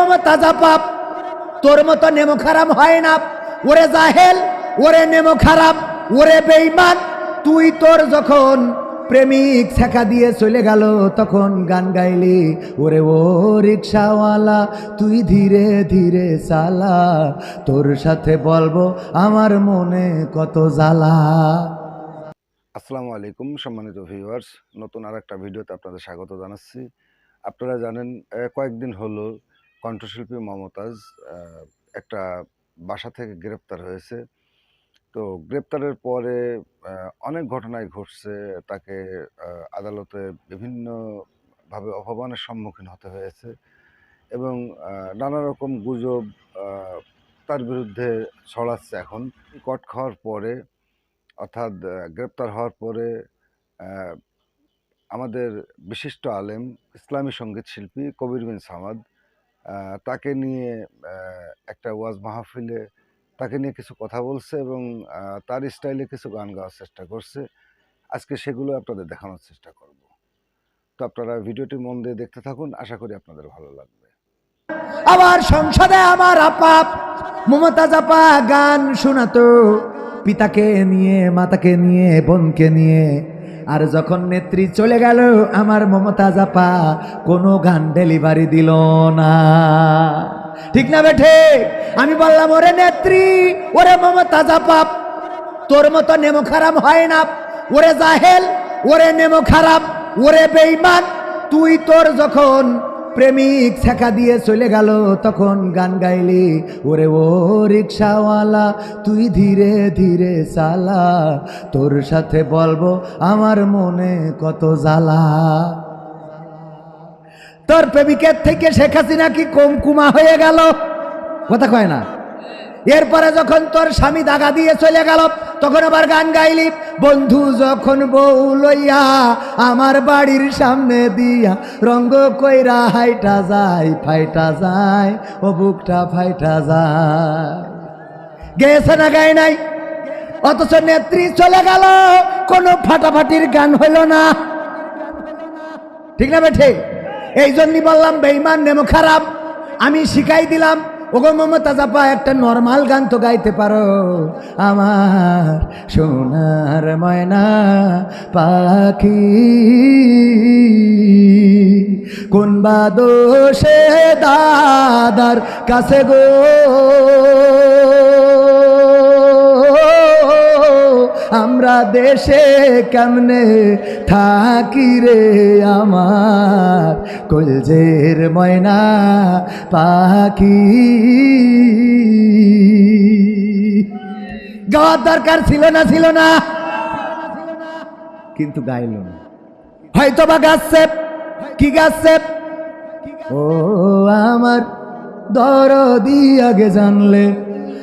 মমতাজা পাপ। তোর মতো নেমো খারাপ হয় না। ওরে জাহেল, ওরে নেমো খারাপ, ওরে বেইমান তুই তোর যখন প্রেমিক ছেঁকা দিয়ে চলে গেল, তখন গান গাইলি, ওরে ও রিক্সাওয়ালা, তুই ধীরে ধীরে চালা। তোর সাথে বলব, আমার মনে কত জ্বালা। আসসালামু আলাইকুম, সম্মানিত ভিউয়ার্স। নতুন আর একটা ভিডিওতে আপনাদের স্বাগত জানাচ্ছি। আপনারা জানেন কয়েকদিন হলো কণ্ঠশিল্পী মমতাজ একটা বাসা থেকে গ্রেপ্তার হয়েছে। তো গ্রেপ্তারের পরে অনেক ঘটনাই ঘটছে। তাকে আদালতে বিভিন্নভাবে অপমানের সম্মুখীন হতে হয়েছে এবং নানা রকম গুজব তার বিরুদ্ধে ছড়াচ্ছে এখন। কট খাওয়ার পরে, অর্থাৎ গ্রেপ্তার হওয়ার পরে আমাদের বিশিষ্ট আলেম, ইসলামী সংগীত শিল্পী কবির বিন সামাদ তাকে নিয়ে একটা ওয়াজ মাহফিলে তাকে নিয়ে কিছু কথা বলছে এবং তার স্টাইলে কিছু গান গাওয়ার চেষ্টা করছে। আজকে সেগুলো আপনাদের দেখানোর চেষ্টা করব। তো আপনারা ভিডিওটি মন দিয়ে দেখতে থাকুন, আশা করি আপনাদের ভালো লাগবে। আবার সংসদে আমার আপা মমতাজ আপা গান শোনাতো। পিতাকে নিয়ে, মাতাকে নিয়ে, বোনকে নিয়ে আর যখন নেত্রী চলে গেল, আমার মমতা জাপা কোনো গান ডেলিভারি দিল না। ঠিক না বেঠে আমি বললাম, ওরে নেত্রী, ওরে মমতা জাপা, তোর মতো নেমো খারাপ হয় না। ওরে জাহেল, ওরে নেমো খারাপ, ওরে বেইমান তুই তোর যখন প্রেমিক ছেঁকা দিয়ে চলে গেল, তখন গান গাইলি, ওরে ও রিক্সাওয়ালা, তুই ধীরে ধীরে চালা, তোর সাথে বলব আমার মনে কত জ্বালা। তোর প্রেমিকের থেকে শেখ হাসিনা কি কম কুমা হয়ে গেল? কথা কয় না। এরপরে যখন তোর স্বামী দাগা দিয়ে চলে গেল, তখন আবার গান গাইলি, বন্ধু, যখন বউ লইয়া আমার বাড়ির সামনে দিয়া রঙ্গ কইরা হাইটা যায়, ফাইটা যায়, ও বুকটা ফাইটা যায়। গেছে না গায় নাই? অথচ নেত্রী চলে গেল, কোনো ফাটাফাটির গান হইল না। ঠিক না বেঠে? এই জন্যই বললাম বেইমান নেমো খারাপ। আমি শিখাই দিলাম ওগো মমতা জাপা, একটা নর্মাল গান তো গাইতে পারো। আমার সোনার ময়না পাখি, কোন বা দোষে দাদার কাছে গো? আমরা দেশে কেমনে থাকি রে আমার? কলজের ময়না পাখি। গাওয়ার দরকার ছিল না ছিল না। কিন্তু গাইল না। হয়তো বা গাচ্ছে, কি গাচ্ছে? ও আমার দরদি আগে জানলে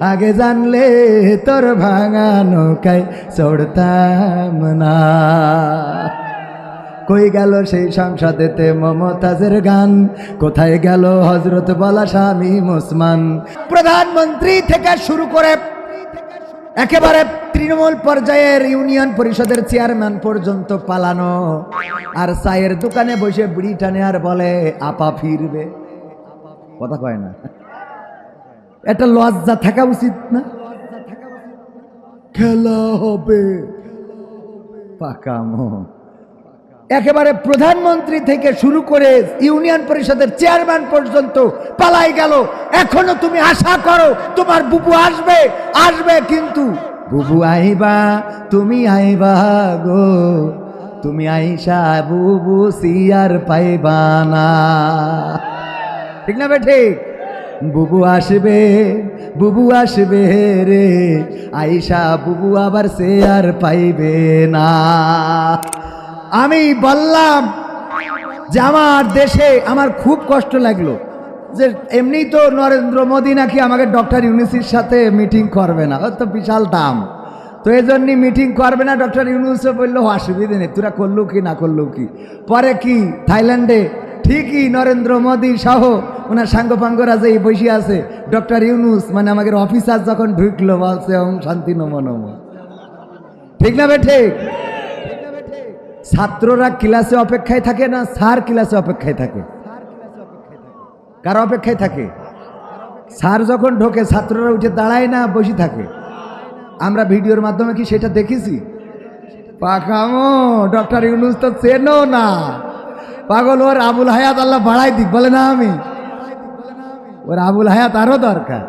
আগে জানলে তোর ভাঙা নৌকায় চড়তাম না কই গেল সেই সংসদেতে মমতাজের গান? কোথায় গেল হজরত বলা স্বামী মুসমান? প্রধানমন্ত্রী থেকে শুরু করে একেবারে তৃণমূল পর্যায়ের ইউনিয়ন পরিষদের চেয়ারম্যান পর্যন্ত পালানো। আর চায়ের দোকানে বসে বিড়ি টানে আর বলে, আপা ফিরবে। কথা কয় না। এটা লজ্জা থাকা উচিত না? খেলা হবে। পাকামো একেবারে প্রধানমন্ত্রী থেকে শুরু করে ইউনিয়ন পরিষদের চেয়ারম্যান পর্যন্ত পালাই গেল। এখনও তুমি আশা করো তোমার বুবু আসবে? আসবে কিন্তু। বুবু আইবা, তুমি আইবা গো। তুমি আইসা বুবু সিয়ার পাইবা না। ঠিক না বে ঠিক? বুবু আসবে বুবু আসবে রে। আইসা বুবু আবার সে আর পাইবে না। আমি বললাম যে আমার দেশে আমার খুব কষ্ট লাগল যে এমনি তো নরেন্দ্র মোদী নাকি আমাকে ডক্টর ইউনুসির সাথে মিটিং করবে না। ওর তো বিশাল দাম। তো এই জন্যই মিটিং করবে না, ডক্টর ইউনুসও বলল অসুবিধে নেই, তোরা করলু কি, না করলু কি? পরে কি, থাইল্যান্ডে ঠিকই নরেন্দ্র মোদী সহ ওনার সাঙ্গপাঙ্গরা যে বসে আছে, ডক্টর ইউনুস মানে আমাদের অফিসার যখন ঢুকলো, বলছে, ওম শান্তি নম নম। ঠিক না বে ঠিক? ছাত্ররা ক্লাসে অপেক্ষায় থাকে না স্যার ক্লাসে অপেক্ষায় থাকে? কার অপেক্ষায় থাকে? স্যার যখন ঢোকে, ছাত্ররা উঠে দাঁড়ায় না, বসে থাকে। আমরা ভিডিওর মাধ্যমে কি সেটা দেখেছি? পাকামো, ডক্টর ইউনুস তো চেনো না। পাগল, ওর আবুল হায়াত আল্লাহ বাড়াই দিক, বলে না আমি। ওর আবুল হায়াত আরও দরকার।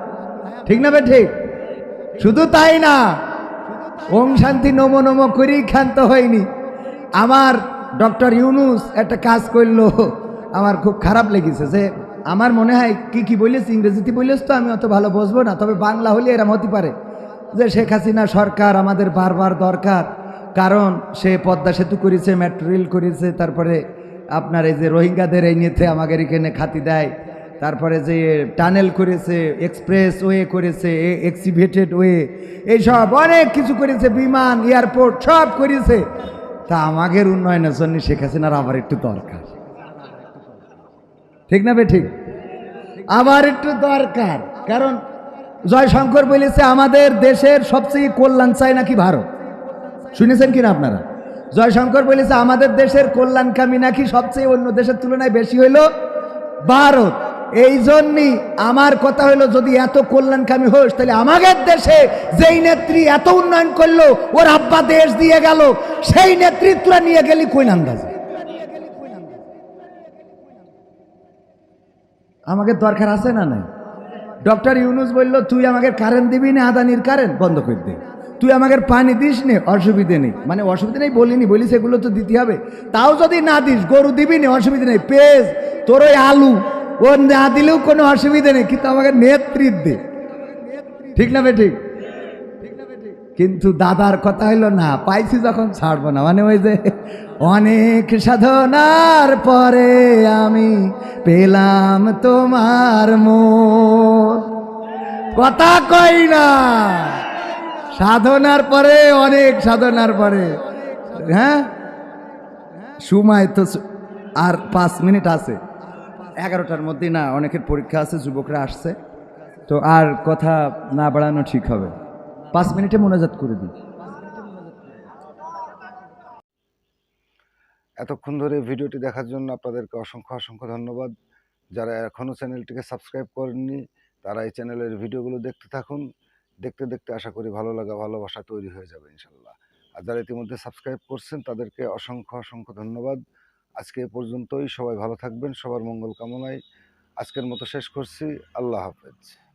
ঠিক না বে ঠিক? শুধু তাই না, ওম শান্তি নমো নমো করেই ক্ষান্ত হয়নি। আমার ডক্টর ইউনুস একটা কাজ করল, আমার খুব খারাপ লেগেছে যে আমার মনে হয় কি কি বলিস ইংরেজিতে বলিস তো আমি অত ভালো বসবো না, তবে বাংলা হলে এরম হতে পারে। যে শেখ হাসিনা সরকার আমাদের বারবার দরকার, কারণ সে পদ্মা সেতু করেছে, মেট্রো রেল করেছে, তারপরে আপনার এই যে রোহিঙ্গাদের এই নিয়েতে আমাদের এখানে খাতি দেয়। তারপরে যে টানেল করেছে, এক্সপ্রেস ওয়ে করেছে এক্সিভেটেড ওয়ে, এইসব অনেক কিছু করেছে, বিমান, এয়ারপোর্ট, সব করেছে। তা আমাদের উন্নয়নের জন্য শেখ হাসিনার আবার একটু দরকার। ঠিক না বে ঠিক? আবার একটু দরকার। কারণ জয়শঙ্কর বলেছে, আমাদের দেশের সবচেয়ে কল্যাণ চায় নাকি ভারত? শুনেছেন কিনা আপনারা? জয়শঙ্কর বলেছে, আমাদের দেশের কল্যাণকামী নাকি সবচেয়ে অন্য দেশের তুলনায় বেশি হইল? ভারত, এই জন্যই আমার কথা হলো যদি এত কল্যাণকামী হোস, তাহলে আমাদের দেশে যেই নেত্রী এত উন্নয়ন করল, ওর আব্বা দেশ দিয়ে গেল, সেই নেতৃত্বরা নিয়ে গেলি কোন আন্দাজে আমাকে দরকার আছে না নাই? ডক্টর ইউনুস বলল, তুই আমাকে কারেন্ট দিবি না, আদানির কারেন্ট বন্ধ করে দে। তুই আমাকে পানি দিস নে অসুবিধে নেই। মানে অসুবিধা নেই বলিনি, বলিস সেগুলো তো দিতে হবে। তাও যদি না দিস, গরু দিবি না, অসুবিধা নেই। পেঁয়াজ তোর ওই আলু, ও না দিলেও কোনো অসুবিধা নেই, কিন্তু আমাকে নেতৃত্ব দে। ঠিক না বে ঠিক কিন্তু দাদার কথা হইল না, পাইছি যখন, ছাড়বো না। মানে ওই যে অনেক সাধনার পরে আমি পেলাম তোমার মন। কথা কই না। সাধনার পরে, অনেক সাধনার পরে। হ্যাঁ? সময় তো আর পাঁচ মিনিট আছে। এগারোটার মধ্যে না, অনেকের পরীক্ষা আছে, যুবকরা আসছে। তো আর কথা না বাড়ানো ঠিক হবে। পাঁচ মিনিটে মোনাজাত করে দিই এতক্ষণ ধরে ভিডিওটি দেখার জন্য আপনাদেরকে অসংখ্য অসংখ্য ধন্যবাদ। যারা এখনও চ্যানেলটিকে সাবস্ক্রাইব করেননি, তারা এই চ্যানেলের ভিডিওগুলো দেখতে থাকুন। দেখতে দেখতে আশা করি ভালো লাগা, ভালোবাসা তৈরি হয়ে যাবে, ইনশাল্লাহ। আর যারা ইতিমধ্যে সাবস্ক্রাইব করছেন, তাদেরকে অসংখ্য অসংখ্য ধন্যবাদ। আজকে এ পর্যন্তই। সবাই ভালো থাকবেন। সবার মঙ্গল কামনায় আজকের মতো শেষ করছি। আল্লাহ হাফেজ।